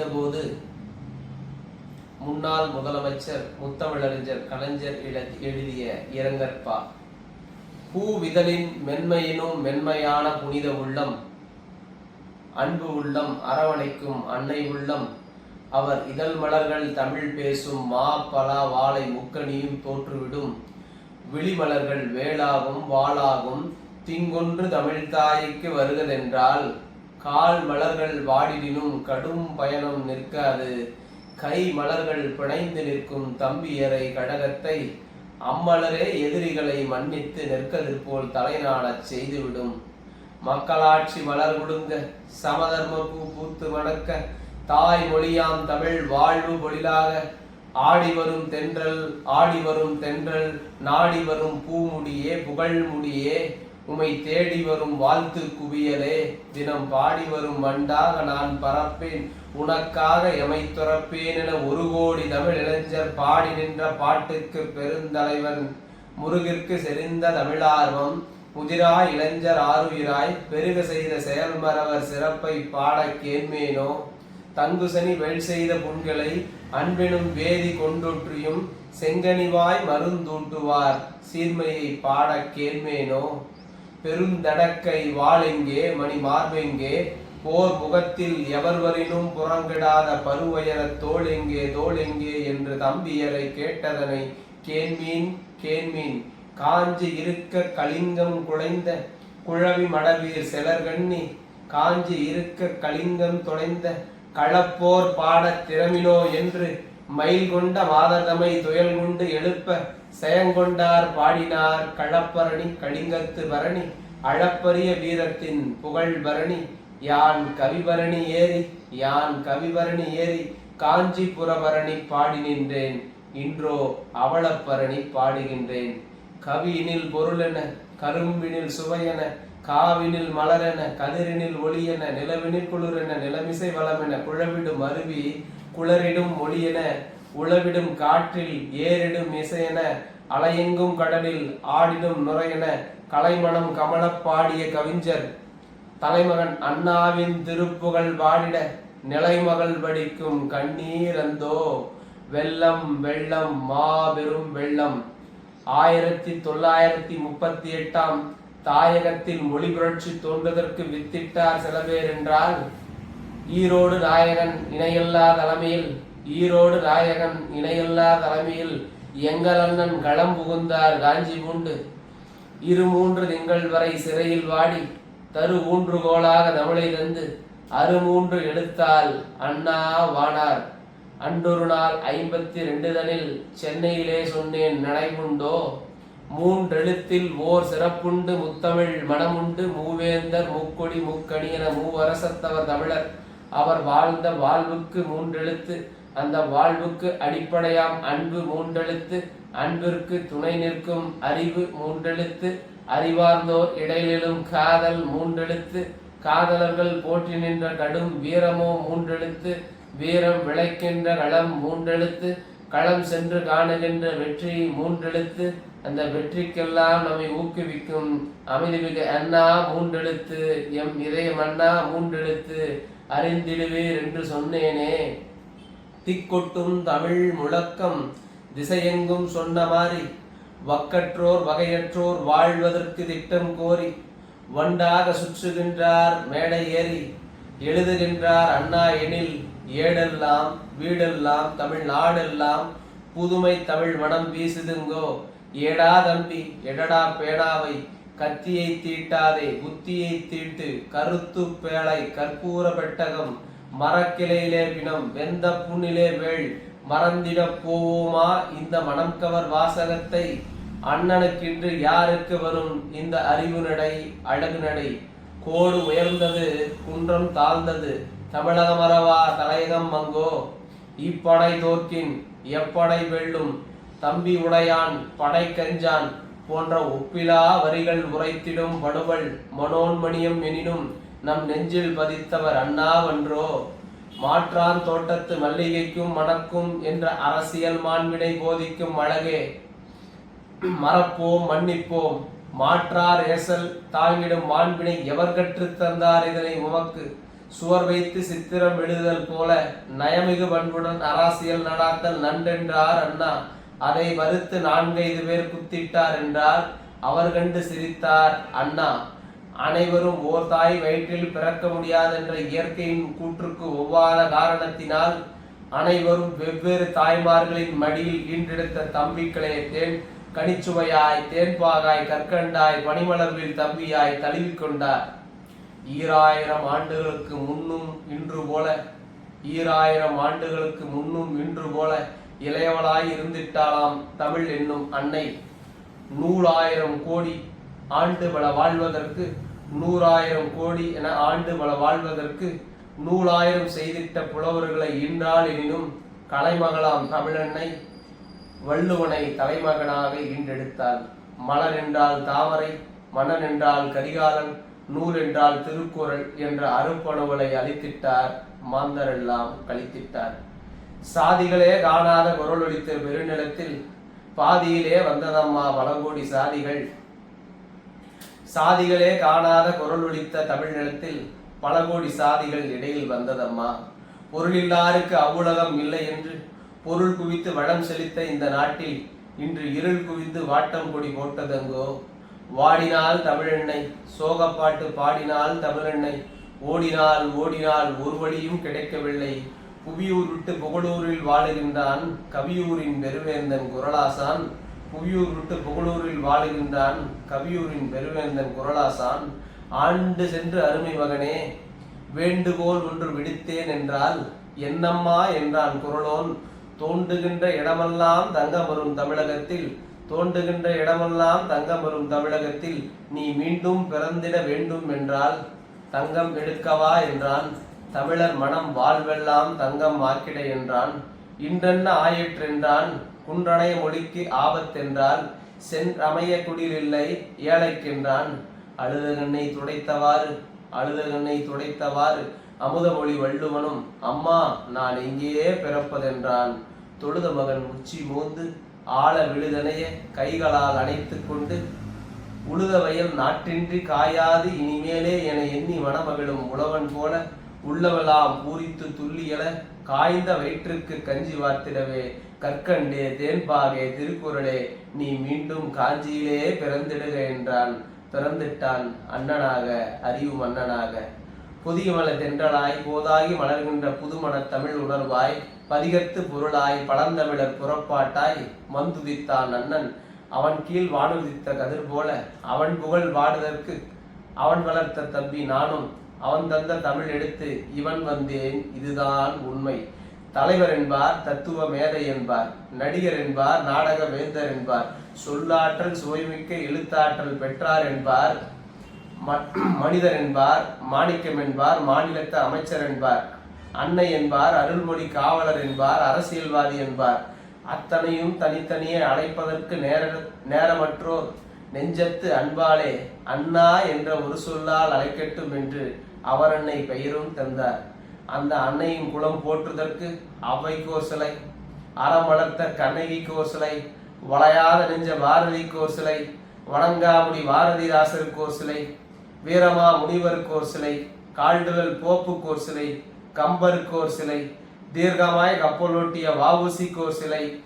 மடிந்தபோது முன்னாள் முதலமைச்சர் முத்தமிழறிஞர் கலைஞர் எழுதிய இரங்கற்பா பூவிதழின் மென்மையினும் மென்மையான புனித உள்ளம் அன்பு உள்ளம் அரவணைக்கும் அன்னை உள்ளம் அவர் இதழ் மலர்கள் தமிழ் பேசும் மா பலா வாழை முக்கணியும் தோற்றுவிடும். விழிமலர்கள் வேளாகும் வாளாகும் திங்கொன்று தமிழ்தாய்க்கு வருகதென்றால் கால் மலர்கள் வாடிடினும் கடும் பயணம் நிற்காது. கை மலர்கள் பிணைந்து நிற்கும் தம்பியரை கடகத்தை அம்மலரே எதிரிகளை மன்னித்து நிற்கதிர் போல் தலைநாடச் செய்துவிடும். மக்களாட்சி மலர் கொடுங்க சமதர்ம பூ பூத்து வணக்க தாய் மொழியாம் தமிழ் வாழ்வு பொழிலாக. ஆடி வரும் தென்றல் ஆடி வரும் தென்றல் நாடி வரும் பூமுடியே புகழ் முடியே. உமை தேடி வரும் வாழ்த்து குவியலே. தினம் பாடி வரும் வண்டாக நான் பரப்பேன் உனக்காக எமை துறப்பேன் என ஒரு கோடி தமிழ் இளைஞர் பாடி நின்ற பாட்டுக்கு பெருந்தலைவன். முருகிற்கு செறிந்த தமிழார்வம் முதிராய் இளைஞர் ஆறுயிராய் பெருக செய்த செயல்மரவர் சிறப்பை பாட கேண்மேனோ தங்குசனி வெள் செய்த புண்களை அன்பினும் வேதி கொண்டொற்றியும் செங்கனிவாய் மருந்தூட்டுவார் சீர்மையை பாட கேண்மேனோ பெருந்தடக்கை வாளெங்கே மணி மார்பெங்கே போர் முகத்தில் எவர்வரினும் புறங்கிடாத பருவயர தோளெங்கே தோளெங்கே என்று தம்பியரை கேட்டதனை கேண்மீன் கேண்மீன் காஞ்சி இருக்க கலிங்கம் குழைந்த குழவி மடவீர் செலர்கண்ணி காஞ்சி இருக்க கலிங்கம் தொலைந்த களப்போர் பாடத் திறமினோ என்று மயில் கொண்ட மாதர்தமை துயல் கொண்டு எழுப்ப செயங்கொண்டார் பாடினார் களப்பரணி கலிங்கத்து பரணி அளப்பரிய வீரத்தின் புகழ் பரணி யான் கவிபரணி ஏறி யான் கவிபரணி ஏறி காஞ்சிபுரபரணி பாடி நின்றேன் இன்றோ அவளப்பரணி பாடுகின்றேன். கவியினில் பொருளென கரும்பினில் சுவையென காவினில் மலரென கதிரினில் ஒளியென நிலவினில் குளிரென நிலமிசை வளமென குழவிடும் அருவி குளரிடும் மொழியென உளவிடும் காற்றில் ஏறிடும் இசையென அலையெங்கும் கடலில் ஆடிடும் நுரையென கலைமணம் கமலப் பாடிய கவிஞர் தலைமகன் அண்ணாவின் திருப்புகழ் பாடிட நிலைமகள் படிக்கும் கண்ணீரந்தோ வெள்ளம் வெள்ளம் மாபெரும் வெள்ளம். ஆயிரத்தி தொள்ளாயிரத்தி முப்பத்தி எட்டாம் தாயகத்தில் மொழி புரட்சி தோன்றுவதற்கு வித்திட்டார் சில பேர் என்றால் ஈரோடு நாயகன் இணையில்லா தலைமையில் ஈரோடு நாயகன் இணையில்லா தலைமையில் எங்கள் அண்ணன் களம் புகுந்தார் காஞ்சி பூண்டு. இரு மூன்று திங்கள் வரை சிறையில் வாடி தரு ஊன்றுகோலாக தமிழை தந்து அருமூன்று எடுத்தால் அண்ணா வானார் அன்றொரு நாள் ஐம்பத்தி ரெண்டு தனில் சென்னையிலே சொன்னேன் நடைமுண்டோ? மூன்றெழுத்தில் ஓர் சிறப்புண்டு முத்தமிழ் மனமுண்டு மூவேந்தர் மூக்கொடி மூக்கணி என மூவரசத்தவர் தமிழர். அவர் வாழ்ந்த வாழ்வுக்கு மூன்றெழுத்து அந்த வாழ்வுக்கு அடிப்படையாம் அன்பு மூன்றெழுத்து அன்பிற்கு துணை நிற்கும் அறிவு மூன்றெழுத்து அறிவார்ந்தோர் இடையிலும் காதல் மூன்றெழுத்து காதலர்கள் போற்றி நின்ற கடும் வீரமோ மூன்றெழுத்து வீரம் விளைக்கின்ற களம் மூன்றெழுத்து களம் சென்று காணுகின்ற வெற்றி மூன்றெழுத்து அந்த வெற்றிக்கெல்லாம் நம்மை ஊக்குவிக்கும் அமைதிமிகு அண்ணா மூன்றெழுத்து எம் இதயம் அண்ணா மூன்றெழுத்து அறிந்திடுவீர் என்று சொன்னேனே. திக்கொட்டும் தமிழ் முழக்கம் திசையெங்கும் சொன்ன மாதிரி வக்கற்றோர் வகையற்றோர் வாழ்வதற்கு திட்டம் கோரி வண்டாக சுற்றுகின்றார் மேடை ஏறி எழுதுகின்றார் அண்ணா எனில் ஏடெல்லாம் வீடெல்லாம் தமிழ் நாடெல்லாம் புதுமை தமிழ் மனம் வீசுதுங்கோ. ஏடா தம்பி எடடா பேடாவை கத்தியை தீட்டாதே புத்தியை தீட்டு கருத்து பேழை கற்பூர பெட்டகம் மரக்கிளையிலே பிணம் வெந்த புண்ணிலே வேள் மறந்திடப் போவோமா இந்த மனம் கவர் வாசகத்தை? அண்ணனுக்கின்று யாருக்கு வரும் இந்த அறிவு நடை அழகு நடை கோடு உயர்ந்தது குன்றம் தாழ்ந்தது தமிழக மறவா தலையகம் மங்கோ? இப்படை தோற்கின் எப்படை வெல்லும் தம்பி உடையான் படை கஞ்சான் போன்ற ஒப்பிலா வரிகள் உரைத்திடும் படுவல் மனோன்மணியம் எனினும் நம் நெஞ்சில் பதித்தவர் அண்ணாவன்றோ மாற்றான் தோட்டத்து மல்லிகைக்கும் மணக்கும் என்ற அரசியல் மாண்பினை போதிக்கும் அழகே. மறப்போம் மன்னிப்போம். மாற்றார் ஏசல் தாங்கிடும் மாண்பினை எவர் கற்றுத் தந்தார் இதனை உமக்கு? சுவர் வைத்து சித்திரம் எழுதுதல் போல நயமிகு பண்புடன் அரசியல் நடாத்தல் நன்றென்றார் அண்ணா. அதை வறுத்து நான்கைந்து பேர் குத்திட்டார் என்றால் அவர் கண்டு சிரித்தார் அண்ணா அனைவரும் ஓர் தாய் வயிற்றில் பிறக்க முடியாதென்ற இயற்கையின் கூற்றுக்கு ஒவ்வாத காரணத்தினால் அனைவரும் வெவ்வேறு தாய்மார்களின் மடியில் ஈன்றெடுத்த தம்பிக்களே தேன் கனிச்சுவையாய் தேன்பாகாய் கற்கண்டாய் பனிமலர்வில் தம்பியாய் தழுவிக்கொண்டார் ஈராயிரம் ஆண்டுகளுக்கு முன்னும் இன்று போல ஈராயிரம் ஆண்டுகளுக்கு முன்னும் இன்று போல இளையவளாய் இருந்திட்டாளாம் தமிழ் என்னும் அன்னை. நூறாயிரம் கோடி ஆண்டு பல வாழ்வதற்கு நூறாயிரம் கோடி என ஆண்டு பல வாழ்வதற்கு நூலாயிரம் செய்திட்ட புலவர்களை ஈன்றால் எனினும் கலைமகளாம் தமிழன்னை வள்ளுவனை தலைமகனாக ஈண்டெடுத்தாள் மலர் என்றால் தாமரை மன்னன் என்றால் கரிகாலன் நூல் என்றால் திருக்குறள் என்ற அருப்பணுவலை அளித்திட்டார் மாந்தரெல்லாம் கழித்திட்டார். சாதிகளே காணாத குரல் ஒழித்த பெருநிலத்தில் பாதியிலே வந்ததம்மா பலகோடி சாதிகள். சாதிகளே காணாத குரல் ஒழித்த தமிழ் நிலத்தில் பல கோடி சாதிகள் இடையில் வந்ததம்மா. பொருளில்லாருக்கு அவ்வுலகம் இல்லை என்று பொருள் குவித்து வளம் செலுத்த இந்த நாட்டில் இன்று இருள் குவிந்து வாட்டம் கொடி போட்டதெங்கோ? வாடினால் தமிழெண்ணை சோகப்பாட்டு பாடினால் தமிழெண்ணை ஓடினால் ஓடினால் ஒரு வழியும் கிடைக்கவில்லை. புவியூர் விட்டு புகழூரில் வாழுகின்றான் கவியூரின் பெருவேந்தன் குரலாசான். புவியூர் விட்டு புகழூரில் வாழுகின்றான் கவியூரின் பெருவேந்தன் குரலாசான். ஆண்டு சென்று அருமை மகனே வேண்டுகோள் ஒன்று விடுத்தேன் என்றால் என்னம்மா என்றான் குரலோன். தோண்டுகின்ற இடமெல்லாம் தங்கம் வரும் தமிழகத்தில் தோண்டுகின்ற இடமெல்லாம் தங்கம் வரும் தமிழகத்தில் நீ மீண்டும் பிறந்திட வேண்டும் என்றால் தங்கம் எடுக்கவா என்றான். தமிழர் மனம் வாழ்வெல்லாம் தங்கம் ஆக்கிட என்றான். இன்றென்ன ஆயிற்றென்றான்? குன்றணைய மொழிக்கு ஆபத்தென்றால் சென்றமைய குடிலில்லை ஏழைக்கென்றான். அழுதகண்ணை துடைத்தவாறு அழுத கண்ணை துடைத்தவாறு அமுதமொழி வள்ளுவனும் அம்மா நான் எங்கேயே பிறப்பதென்றான். தொழுத மகன் உச்சி மோந்து ஆழ விழுதனைய கைகளால் அணைத்துக் கொண்டு உழுத வயல் காயாது இனிமேலே என எண்ணி மணமகளும் உழவன் போல உள்ளவெல்லாம் பூரித்து துள்ளியல காய்ந்த வயிற்றுக்கு கஞ்சி வார்த்திடவே கற்கண்டே தேன்பாகே திருக்குறளே நீ மீண்டும் காஞ்சியிலே பிறந்திடுக என்றான். பிறந்திட்டான் அண்ணனாக அறிவு மன்னனாக புதிய மல தென்றலாய் போதாகி மலர்கின்ற புதுமண தமிழ் உணர்வாய் பதிகத்து பொருளாய் பழந்தமிழர் புறப்பாட்டாய் மந்துதித்தான் அண்ணன். அவன் கீழ் வானுதித்த கதிர் போல அவன் புகழ் வாடுதற்கு அவன் வளர்த்த தம்பி நானும் அவன் தந்த தமிழ் எடுத்து இவன் வந்தேன் இதுதான் உண்மை. தலைவர் என்பார் தத்துவ மேதை என்பார் நடிகர் என்பார் நாடக வேந்தர் என்பார் சொல்லாற்றல் சுவைமிக்க எழுத்தாற்றல் பெற்றார் என்பார் மனிதர் என்பார் மாணிக்கம் என்பார் மாநிலத்த அமைச்சர் என்பார் அன்னை என்பார் அருள்மொழி காவலர் என்பார் அரசியல்வாதி என்பார். அத்தனையும் தனித்தனியே அழைப்பதற்கு நேர நேரமற்றோர் நெஞ்சத்து அன்பாலே அண்ணா என்ற ஒரு சொல்லால் அழைக்கட்டும் என்று அவர் அன்னை பெயரும் தந்தார். அந்த அன்னையின் குலம் போற்றுதற்கு அவ்வைக்கு ஒரு சிலை அறம் வளர்த்த கண்ணகிக்கு ஒரு சிலை வளையாத நெஞ்ச பாரதிக்கு ஒரு சிலை வணங்காமுடி பாரதிதாசருக்கு ஒரு சிலை வீரமா முனிவருக்கு ஒரு சிலை கால்டுவல் போப்புக்கு ஒரு சிலை கம்பருக்கு ஒரு சிலை தீர்க்கமாய் கப்பலோட்டிய வாவுசிக்கு ஒரு சிலை